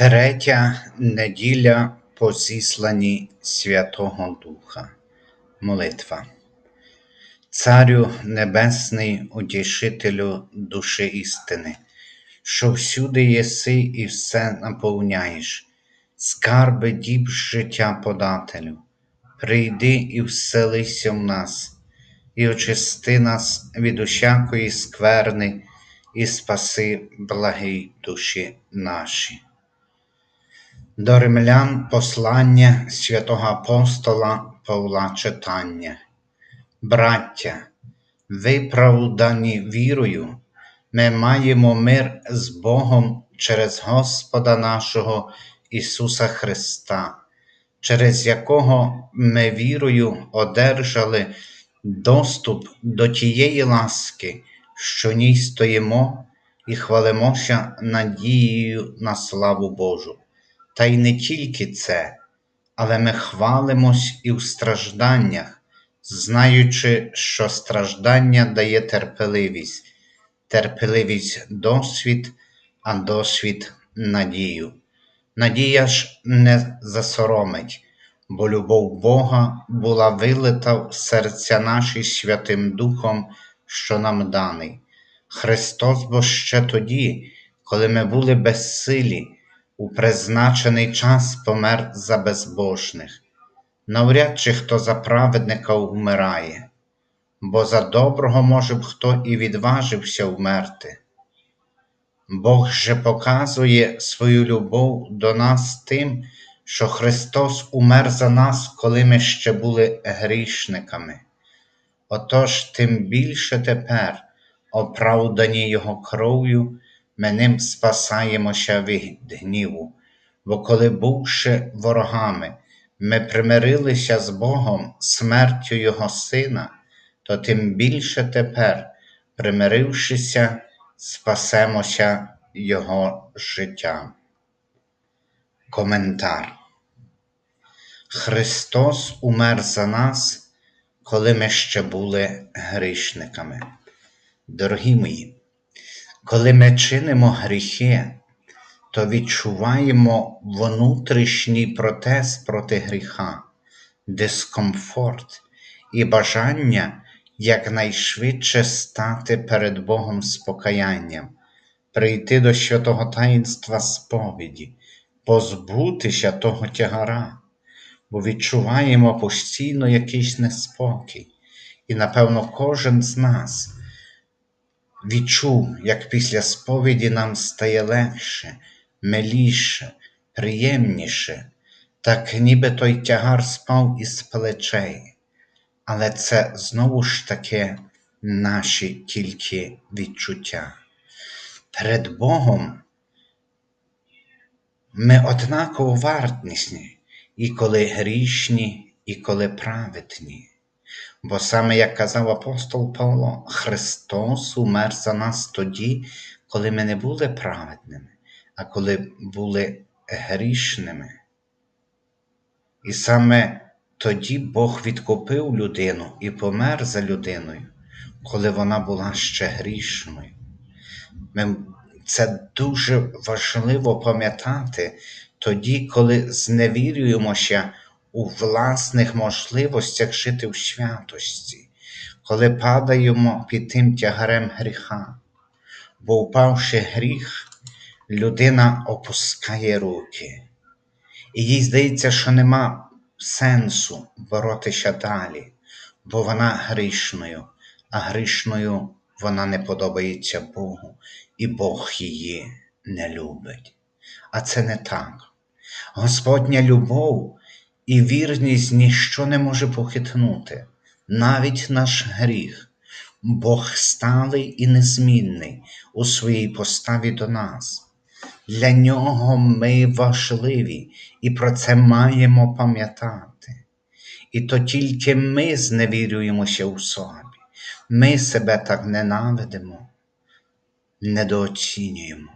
Третя неділя по зісланні Святого Духа. Молитва. Царю Небесний, утішителю душі істини, що всюди єси і все наповняєш, скарби діб життя подателю, прийди і вселися в нас, і очисти нас від усякої скверни, і спаси благі душі наші. До римлян послання святого апостола Павла читання. Браття, виправдані вірою, ми маємо мир з Богом через Господа нашого Ісуса Христа, через якого ми вірою одержали доступ до тієї ласки, що ній стоїмо і хвалимося надією на славу Божу. Та й не тільки це, але ми хвалимось і в стражданнях, знаючи, що страждання дає терпеливість, терпеливість досвід, а досвід надію. Надія ж не засоромить, бо любов Бога була вилита в серця наші Святим Духом, що нам даний. Христос бо ще тоді, коли ми були безсилі, у призначений час помер за безбожних. Навряд чи хто за праведника вмирає, бо за доброго, може б, хто і відважився вмерти. Бог же показує свою любов до нас тим, що Христос умер за нас, коли ми ще були грішниками. Отож, тим більше тепер, оправдані Його кров'ю, ми ним спасаємося від гніву, бо коли, бувши ворогами, ми примирилися з Богом смертю Його Сина, то тим більше тепер, примирившися, спасемося Його життям. Коментар. Христос умер за нас, коли ми ще були грішниками. Дорогі мої, коли ми чинимо гріхи, то відчуваємо внутрішній протест проти гріха, дискомфорт і бажання якнайшвидше стати перед Богом з покаянням, прийти до святого таїнства сповіді, позбутися того тягара, бо відчуваємо постійно якийсь неспокій, і, напевно, кожен з нас відчув, як після сповіді нам стає легше, миліше, приємніше, так ніби той тягар спав із плечей. Але це знову ж таки наші тільки відчуття. Перед Богом ми однаково вартісні, і коли грішні, і коли праведні. Бо саме як казав апостол Павло, Христос умер за нас тоді, коли ми не були праведними, а коли були грішними. І саме тоді Бог відкупив людину і помер за людиною, коли вона була ще грішною. Ми, Це дуже важливо пам'ятати тоді, коли зневірюємося у власних можливостях жити в святості, коли падаємо під тим тягарем гріха, бо, впавши гріх, людина опускає руки, і їй здається, що нема сенсу боротися далі, бо вона грішною, а грішною вона не подобається Богу, і Бог її не любить. А це не так. Господня любов і вірність ніщо не може похитнути, навіть наш гріх, Бог сталий і незмінний у своїй поставі до нас. Для нього ми важливі і про це маємо пам'ятати. І то тільки ми зневірюємося у собі, ми себе так ненавидимо, недооцінюємо,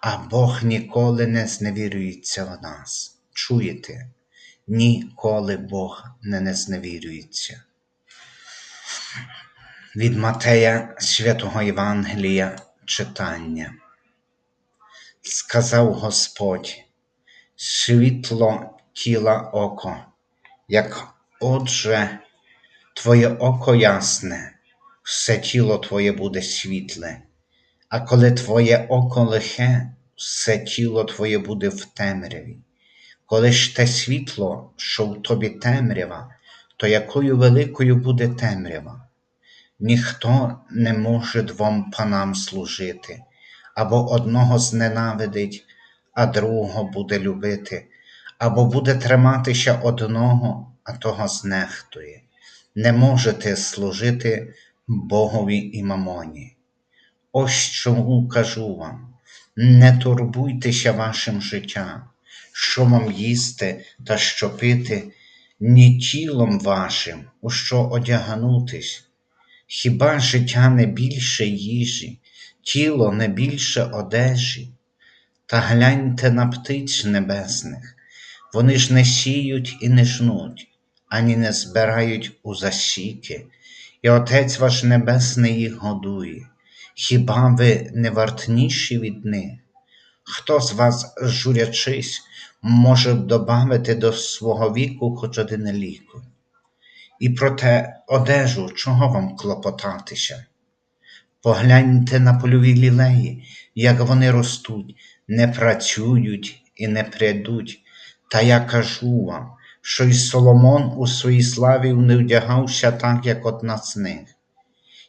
а Бог ніколи не зневірюється в нас. Чуєте? Ніколи Бог не незневірюється. Від Матея святого Євангелія читання. Сказав Господь, світло тіла око. Як отже, твоє око ясне, все тіло твоє буде світле, а коли твоє око лихе, все тіло твоє буде в темряві. Коли ж те світло, що в тобі темрява, то якою великою буде темрява? Ніхто не може двом панам служити, або одного зненавидить, а другого буде любити, або буде триматися одного, а того знехтує. Не можете служити Богові і мамоні. Ось чому кажу вам: не турбуйтеся вашим життям, що вам їсти та що пити, ні тілом вашим, у що одягнутись. Хіба життя не більше їжі, тіло не більше одежі? Та гляньте на птиць небесних, вони ж не сіють і не жнуть, ані не збирають у засіки, і Отець ваш Небесний їх годує. Хіба ви не вартніші від них? Хто з вас, журячись, може добавити до свого віку хоч один ліку? І проте одежу, чого вам клопотатися? Погляньте на польові лілеї, як вони ростуть, не працюють і не прядуть. Та я кажу вам, що й Соломон у своїй славі не вдягався так, як одна з них.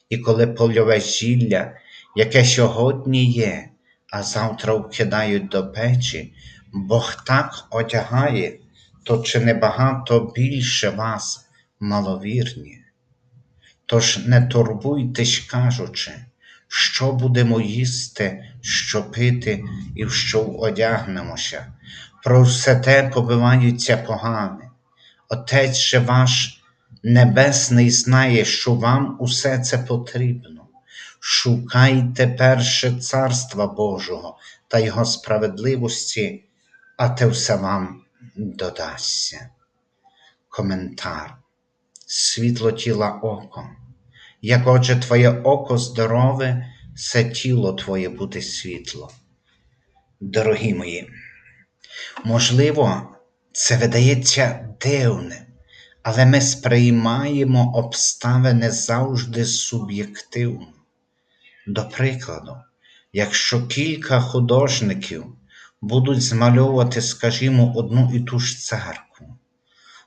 І коли польове зілля, яке сьогодні є, а завтра вкидають до печі, Бог так одягає, то чи не багато більше вас маловірні? Тож не турбуйтесь, кажучи, що будемо їсти, що пити і в що одягнемося. Про все те побиваються погане. Отець же ваш Небесний знає, що вам усе це потрібно. Шукайте перше царства Божого та Його справедливості, а те все вам додасться. Коментар. Світло тіла око. Як отже твоє око здорове, все тіло твоє буде світло. Дорогі мої, можливо, це видається дивним, але ми сприймаємо обставини завжди суб'єктивно. До прикладу, якщо кілька художників будуть змальовувати, скажімо, одну і ту ж церкву,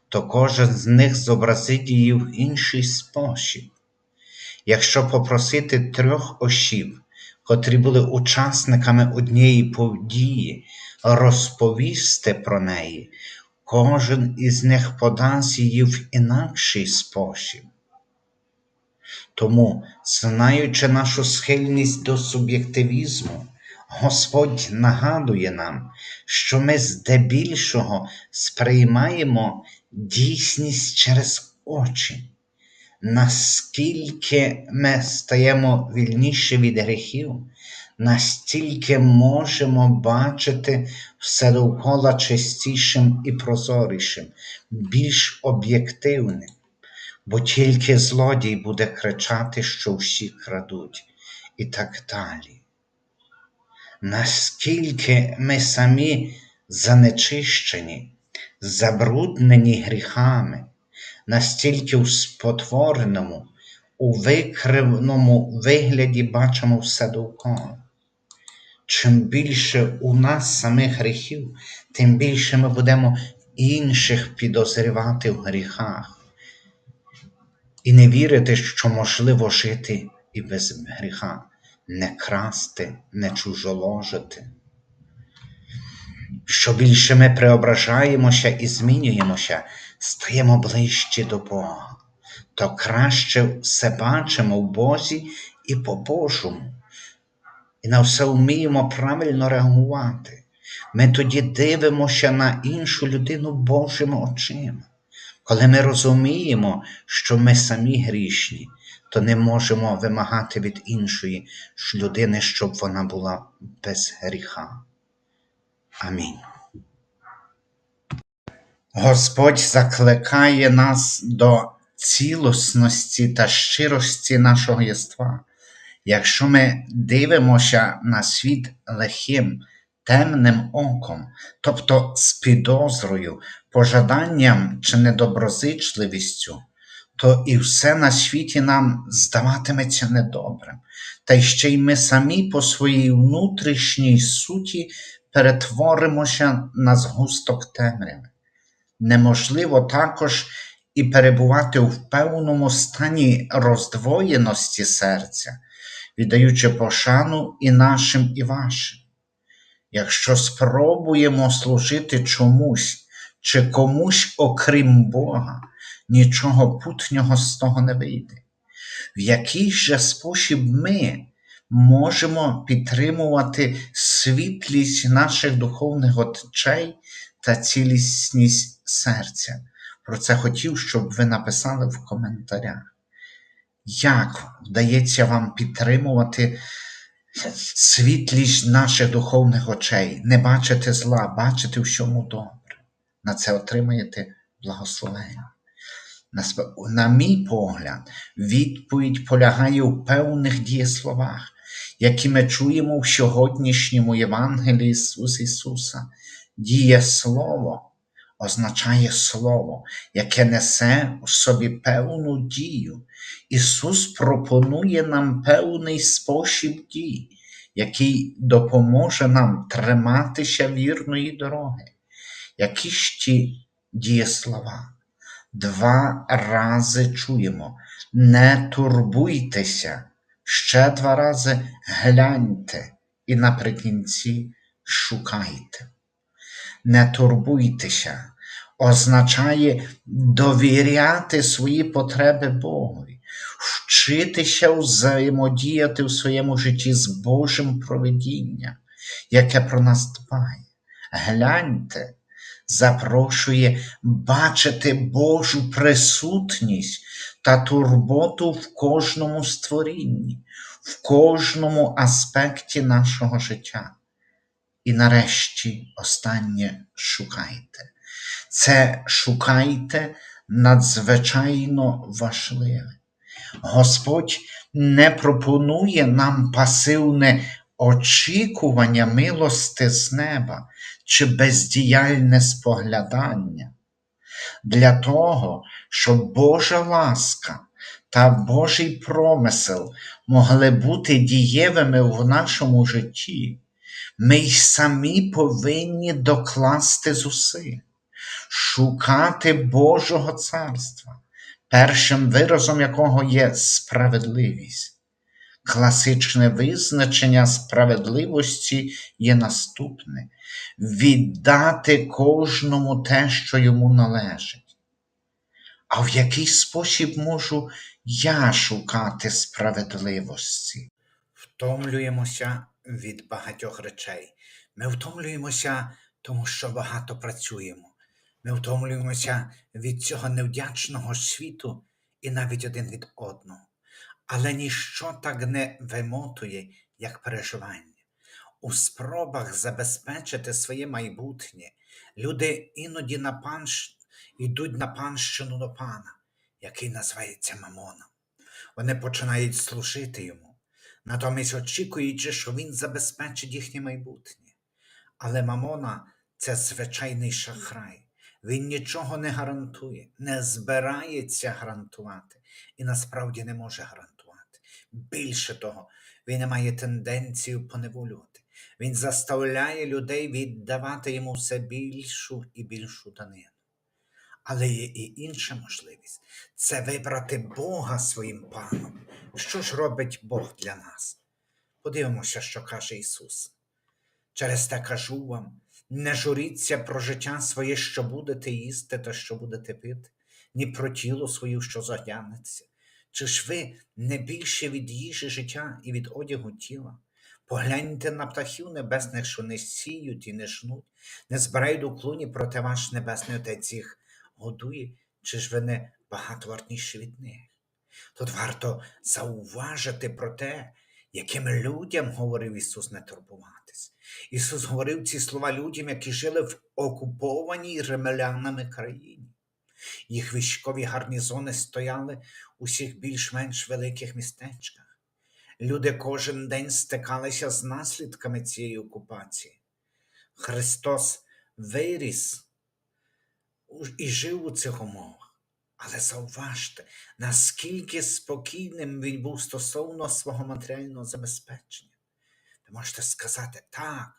то кожен з них зобразить її в інший спосіб. Якщо попросити трьох осіб, котрі були учасниками однієї події, розповісти про неї, кожен із них подасть її в інакший спосіб. Тому, знаючи нашу схильність до суб'єктивізму, Господь нагадує нам, що ми здебільшого сприймаємо дійсність через очі. Наскільки ми стаємо вільніші від гріхів, настільки можемо бачити все довкола чистішим і прозорішим, більш об'єктивним, бо тільки злодій буде кричати, що всі крадуть, і так далі. Наскільки ми самі занечищені, забруднені гріхами, настільки в спотвореному, у викривному вигляді бачимо все довкола. Чим більше у нас самих гріхів, тим більше ми будемо інших підозрювати в гріхах і не вірити, що можливо жити і без гріха, не красти, не чужоложити. Що більше ми преображаємося і змінюємося, стаємо ближче до Бога, то краще все бачимо в Бозі і по-божому, і на все вміємо правильно реагувати. Ми тоді дивимося на іншу людину Божими очима. Коли ми розуміємо, що ми самі грішні, то не можемо вимагати від іншої людини, щоб вона була без гріха. Амінь. Господь закликає нас до цілісності та щирості нашого єства. Якщо ми дивимося на світ лихим, темним оком, тобто з підозрою, пожаданням чи недоброзичливістю, то і все на світі нам здаватиметься недобрим, та й ще й ми самі по своїй внутрішній суті перетворимося на згусток темряви. Неможливо також і перебувати в певному стані роздвоєності серця, віддаючи пошану і нашим, і вашим. Якщо спробуємо служити чомусь чи комусь окрім Бога, нічого путнього з того не вийде. В який же спосіб ми можемо підтримувати світлість наших духовних очей та цілісність серця? Про це хотів, щоб ви написали в коментарях. Як вдається вам підтримувати світлість наших духовних очей, не бачити зла, бачити всьому добре. На це отримаєте благословення. На, мій погляд, відповідь полягає у певних дієсловах, які ми чуємо в сьогоднішньому Євангелії Ісуса Ісуса. Дієслово означає слово, яке несе в собі певну дію. Ісус пропонує нам певний спосіб дій, який допоможе нам триматися вірної дороги. Які ж ті дієслова? Два рази чуємо: не турбуйтеся, ще два рази гляньте і наприкінці шукайте. Не турбуйтеся означає довіряти свої потреби Богові, вчитися взаємодіяти в своєму житті з Божим провидінням, яке про нас дбає. Гляньте, запрошує бачити Божу присутність та турботу в кожному створінні, в кожному аспекті нашого життя. І нарешті останнє шукайте. Це шукайте надзвичайно важливе. Господь не пропонує нам пасивне очікування милости з неба чи бездіяльне споглядання. Для того, щоб Божа ласка та Божий промисел могли бути дієвими в нашому житті, ми й самі повинні докласти зусиль, шукати Божого царства, першим виразом якого є справедливість. Класичне визначення справедливості є наступне: віддати кожному те, що йому належить. А в який спосіб можу я шукати справедливості? Втомлюємося від багатьох речей. Ми втомлюємося, тому що багато працюємо. Ми втомлюємося від цього невдячного світу і навіть один від одного. Але ніщо так не вимотує, як переживання. У спробах забезпечити своє майбутнє люди іноді на панщ... йдуть на панщину до пана, який називається Мамоном. Вони починають служити йому, натомість очікуючи, що він забезпечить їхнє майбутнє. Але Мамона це звичайний шахрай. Він нічого не гарантує, не збирається гарантувати і насправді не може гарантувати. Більше того, він має тенденцію поневолювати. Він заставляє людей віддавати йому все більшу і більшу данину. Але є і інша можливість це вибрати Бога своїм паном. Що ж робить Бог для нас? Подивимося, що каже Ісус. Через те кажу вам: не журіться про життя своє, що будете їсти та що будете пити, ні про тіло своє, що заглянеться. Чи ж ви не більше від їжі життя і від одягу тіла? Погляньте на птахів небесних, що не сіють і не жнуть, не збирають у клуні, проте ваш небесний Отець їх годує, чи ж ви не багато вартніші від них? Тут варто зауважити про те, яким людям говорив Ісус не турбуватись. Ісус говорив ці слова людям, які жили в окупованій ремелянами країні. Їх військові гарнізони стояли у всіх більш-менш великих містечках. Люди кожен день стикалися з наслідками цієї окупації. Христос виріс і жив у цих умовах. Але зауважте, наскільки спокійним він був стосовно свого матеріального забезпечення. Ви можете сказати, так,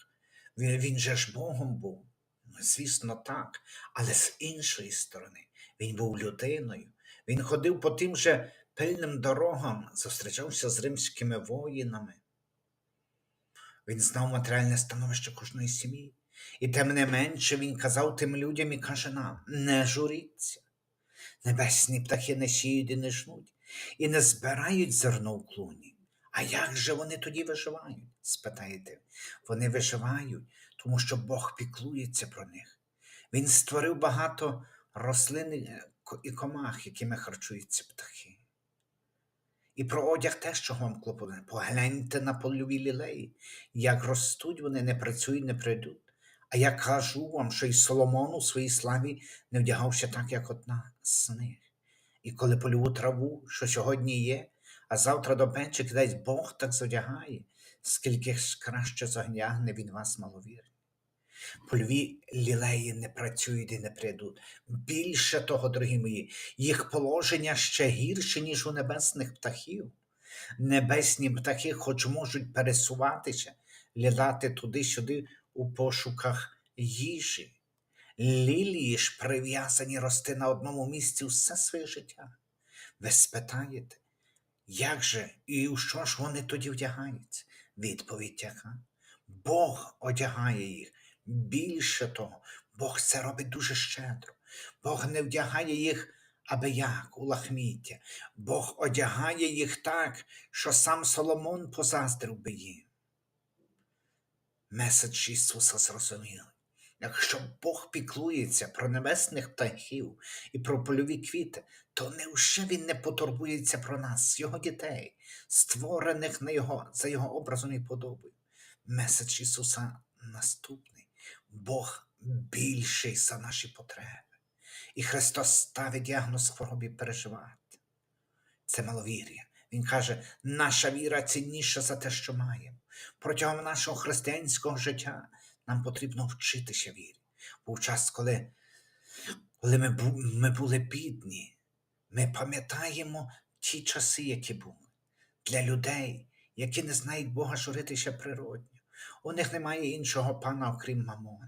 він, він же ж Богом був. Ну, звісно, так. Але з іншої сторони, він був людиною. Він ходив по тим же пильним дорогам, зустрічався з римськими воїнами. Він знав матеріальне становище кожної сім'ї. І тим не менше він казав тим людям і каже нам: не журіться. Небесні птахи не сіють і не жнуть, і не збирають зерно в клуні. А як же вони тоді виживають? спитаєте. Вони виживають, тому що Бог піклується про них. Він створив багато рослин і- і комах, якими харчуються птахи. І про одяг теж чого вам клопотане. Погляньте на польові лілеї, як ростуть вони, не працюють, не прийдуть. А я кажу вам, що й Соломон у своїй славі не вдягався так, як одна з них. І коли польову траву, що сьогодні є, а завтра до печі кидасть Бог так зодягає, скільки ж краще зогнягне він вас маловірні. Польові лілеї не працюють і не прийдуть. Більше того, дорогі мої, їх положення ще гірше, ніж у небесних птахів. Небесні птахи, хоч можуть пересуватися, літати туди-сюди у пошуках їжі. Лілії ж прив'язані рости на одному місці все своє життя. Ви спитаєте, як же і у що ж вони тоді вдягаються? Відповідь яка? Бог одягає їх. Більше того, Бог це робить дуже щедро. Бог не вдягає їх аби як у лахміття. Бог одягає їх так, що сам Соломон позаздрив би їм. Меседж Ісуса зрозумілий. Якщо Бог піклується про небесних птахів і про польові квіти, то невже Він не потурбується про нас, його дітей, створених на його, за його образом і подобою? Меседж Ісуса наступний. Бог більший за наші потреби. І Христос ставить діагноз хворобі переживати. Це маловір'я. Він каже, наша віра цінніша за те, що маємо. Протягом нашого християнського життя нам потрібно вчитися вірі. Був час, коли, коли ми, ми були бідні, ми пам'ятаємо ті часи, які були. Для людей, які не знають Бога журитися природньо. У них немає іншого пана, окрім мамони.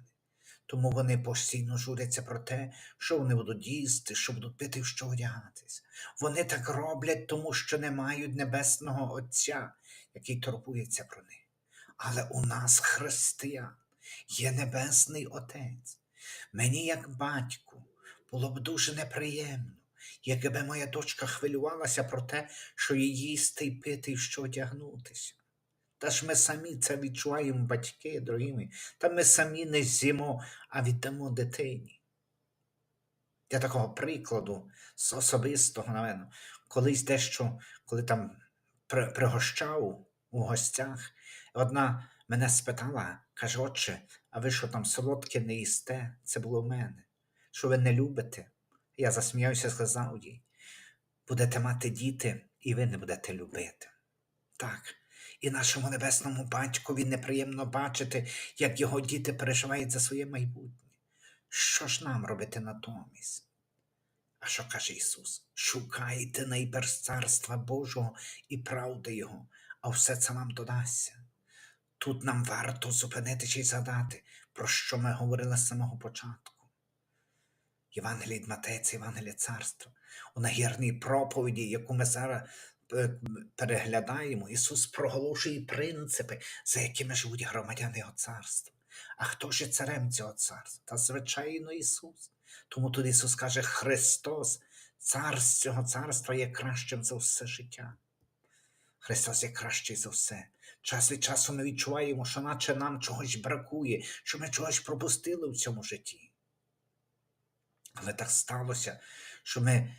Тому вони постійно журяться про те, що вони будуть їсти, що будуть пити, що одягатись. Вони так роблять, тому що не мають небесного Отця, який турбується про них. Але у нас, християн, є Небесний Отець. Мені, як батьку, було б дуже неприємно, якби моя дочка хвилювалася про те, що їй їсти й пити, і що одягнутися. Та ж ми самі це відчуваємо, батьки, дорогі мої, та ми самі не з'їмо, а віддамо дитині. Для такого прикладу з особистого, напевно, колись дещо, коли там пригощав у гостях, одна мене спитала, каже, отче, а ви що там солодке не їсте? Це було в мене. Що ви не любите? Я засміявся, сказав їй, будете мати діти, і ви не будете любити. Так, і нашому небесному батькові неприємно бачити, як його діти переживають за своє майбутнє. Що ж нам робити натомість? А що каже Ісус? Шукайте найперш царства Божого і правди Його, а все це вам додасться. Тут нам варто зупинитися і згадати, про що ми говорили з самого початку. Євангелій Матея це Євангеліє царства. У нагірній проповіді, яку ми зараз переглядаємо, Ісус проголошує принципи, за якими живуть громадяни Його царства. А хто ж царем цього царства? Та звичайно Ісус. Тому тут Ісус каже, Христос, цар цього царства є кращим за все життя. Христос є кращий за все. Час від часу ми відчуваємо, що наче нам чогось бракує, що ми чогось пропустили в цьому житті. Але так сталося, що ми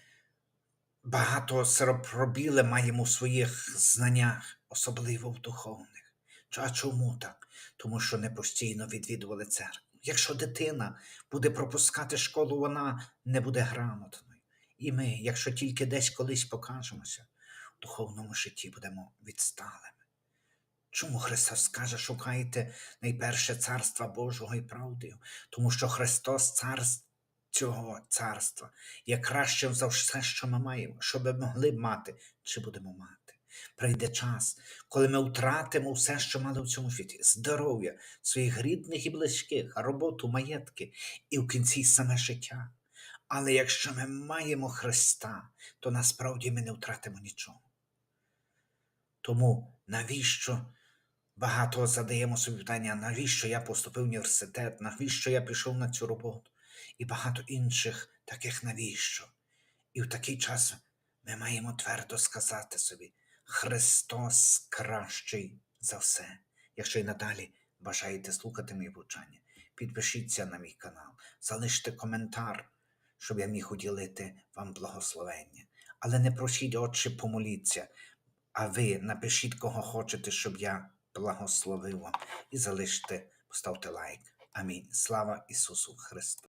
багато пробіли маємо в своїх знаннях, особливо в духовних. А чому так? Тому що не постійно відвідували церкву. Якщо дитина буде пропускати школу, вона не буде грамотною. І ми, якщо тільки десь колись покажемося, в духовному житті будемо відсталими. Чому Христос каже, шукайте найперше царства Божого і правди? Тому що Христос цар цього царства є кращим за все, що ми маємо, що ми могли б мати, чи будемо мати. Прийде час, коли ми втратимо все, що мали в цьому світі: здоров'я, своїх рідних і близьких, роботу, маєтки, і в кінці саме життя. Але якщо ми маємо Христа, то насправді ми не втратимо нічого. Тому навіщо багато задаємо собі питання, навіщо я поступив в університет, навіщо я пішов на цю роботу, і багато інших таких навіщо. І в такий час ми маємо твердо сказати собі: Христос кращий за все. Якщо й надалі бажаєте слухати мої повчання, підпишіться на мій канал, залиште коментар, щоб я міг уділити вам благословення. Але не просіть, Отче, помоліться, а ви напишіть, кого хочете, щоб я благословив вам. І залиште, поставте лайк. Амінь. Слава Ісусу Христу!